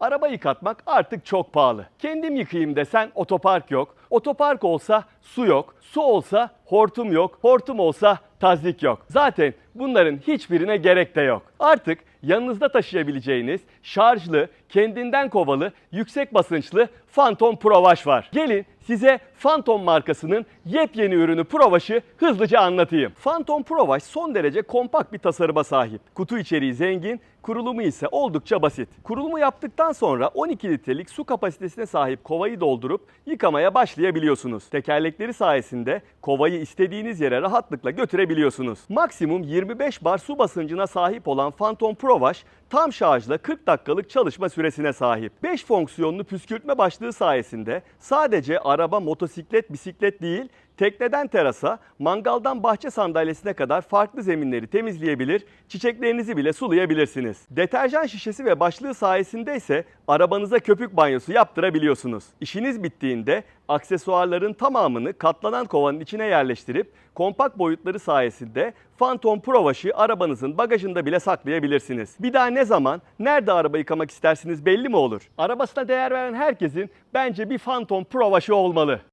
Araba yıkatmak artık çok pahalı. Kendim yıkayayım desen otopark yok. Otopark olsa su yok. Su olsa hortum yok. Hortum olsa tazik yok. Zaten bunların hiçbirine gerek de yok. Artık yanınızda taşıyabileceğiniz şarjlı, kendinden kovalı, yüksek basınçlı Phantom Pro Wash var. Gelin size Phantom markasının yepyeni ürünü Pro Wash'ı hızlıca anlatayım. Phantom Pro Wash son derece kompakt bir tasarıma sahip. Kutu içeriği zengin, kurulumu ise oldukça basit. Kurulumu yaptıktan sonra 12 litrelik su kapasitesine sahip kovayı doldurup yıkamaya başlayabiliyorsunuz. Tekerlekleri sayesinde kovayı istediğiniz yere rahatlıkla götürebiliyorsunuz. Maksimum 25 bar su basıncına sahip olan Phantom Pro Wash tam şarjla 40 dakikalık çalışma süresine sahip. 5 fonksiyonlu püskürtme başlığı sayesinde sadece araba, motosiklet, bisiklet değil, tekneden terasa, mangaldan bahçe sandalyesine kadar farklı zeminleri temizleyebilir, çiçeklerinizi bile sulayabilirsiniz. Deterjan şişesi ve başlığı sayesinde ise arabanıza köpük banyosu yaptırabiliyorsunuz. İşiniz bittiğinde aksesuarların tamamını katlanan kovanın içine yerleştirip kompakt boyutları sayesinde Phantom Pro Wash'ı arabanızın bagajında bile saklayabilirsiniz. Bir daha ne zaman, nerede araba yıkamak istersiniz belli mi olur? Arabasına değer veren herkesin bence bir Phantom Pro Wash'ı olmalı.